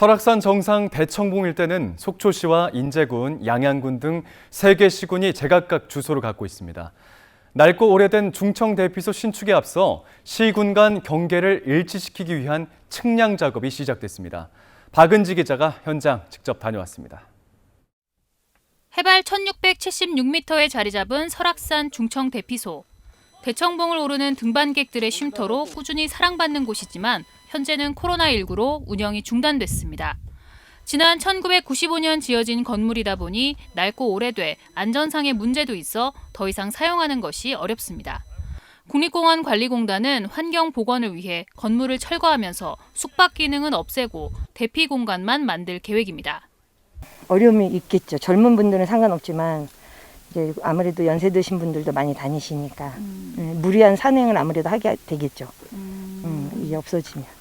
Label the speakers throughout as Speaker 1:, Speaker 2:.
Speaker 1: 설악산 정상 대청봉 일대는 속초시와 인제군, 양양군 등 세 개 시군이 제각각 주소를 갖고 있습니다. 낡고 오래된 중청 대피소 신축에 앞서 시군 간 경계를 일치시키기 위한 측량 작업이 시작됐습니다. 박은지 기자가 현장 직접 다녀왔습니다.
Speaker 2: 해발 1676m에 자리 잡은 설악산 중청 대피소. 대청봉을 오르는 등반객들의 쉼터로 꾸준히 사랑받는 곳이지만 현재는 코로나19로 운영이 중단됐습니다. 지난 1995년 지어진 건물이다 보니 낡고 오래돼 안전상의 문제도 있어 더 이상 사용하는 것이 어렵습니다. 국립공원 관리공단은 환경 복원을 위해 건물을 철거하면서 숙박 기능은 없애고 대피 공간만 만들 계획입니다.
Speaker 3: 어려움이 있겠죠. 젊은 분들은 상관없지만 이제 아무래도 연세 드신 분들도 많이 다니시니까 예, 무리한 산행을 아무래도 하게 되겠죠. 음, 이게 없어지면.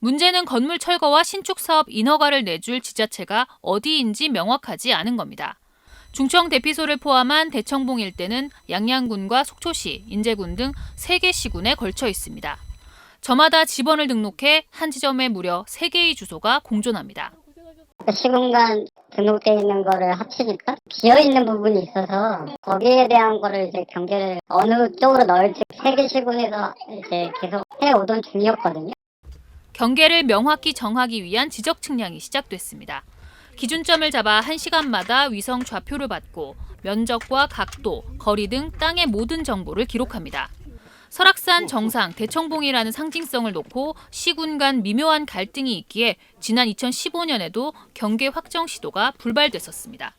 Speaker 2: 문제는 건물 철거와 신축 사업 인허가를 내줄 지자체가 어디인지 명확하지 않은 겁니다. 중청 대피소를 포함한 대청봉 일대는 양양군과 속초시, 인제군 등세개 시군에 걸쳐 있습니다. 저마다 지번을 등록해 한 지점에 무려 세개의 주소가 공존합니다.
Speaker 4: 시공간 등록돼 있는 거를 합치니까 비어 있는 부분이 있어서 거기에 대한 거를 이제 경계를 어느 쪽으로 넣을지 세계 시군에서 이제 계속 해오던 중이었거든요.
Speaker 2: 경계를 명확히 정하기 위한 지적 측량이 시작됐습니다. 기준점을 잡아 1시간마다 위성 좌표를 받고 면적과 각도, 거리 등 땅의 모든 정보를 기록합니다. 설악산 정상 대청봉이라는 상징성을 놓고 시군 간 미묘한 갈등이 있기에 지난 2015년에도 경계 확정 시도가 불발됐었습니다.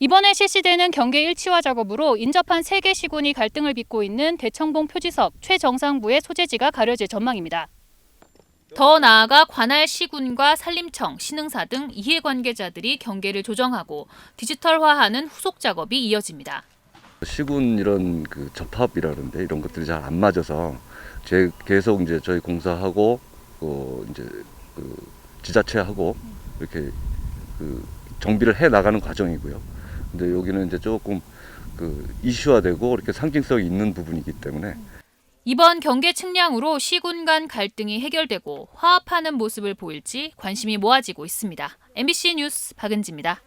Speaker 2: 이번에 실시되는 경계 일치화 작업으로 인접한 세 개 시군이 갈등을 빚고 있는 대청봉 표지석 최정상부의 소재지가 가려질 전망입니다. 더 나아가 관할 시군과 산림청, 신흥사 등 이해관계자들이 경계를 조정하고 디지털화하는 후속 작업이 이어집니다.
Speaker 5: 시군 이런 그 접합이라는데 이런 것들이 잘 안 맞아서 제 계속 이제 저희 공사하고 그 이제 그 지자체하고 이렇게 그 정비를 해 나가는 과정이고요. 근데 여기는 이제 조금 그 이슈화되고 이렇게 상징성이 있는 부분이기 때문에
Speaker 2: 이번 경계 측량으로 시군 간 갈등이 해결되고 화합하는 모습을 보일지 관심이 모아지고 있습니다. MBC 뉴스 박은지입니다.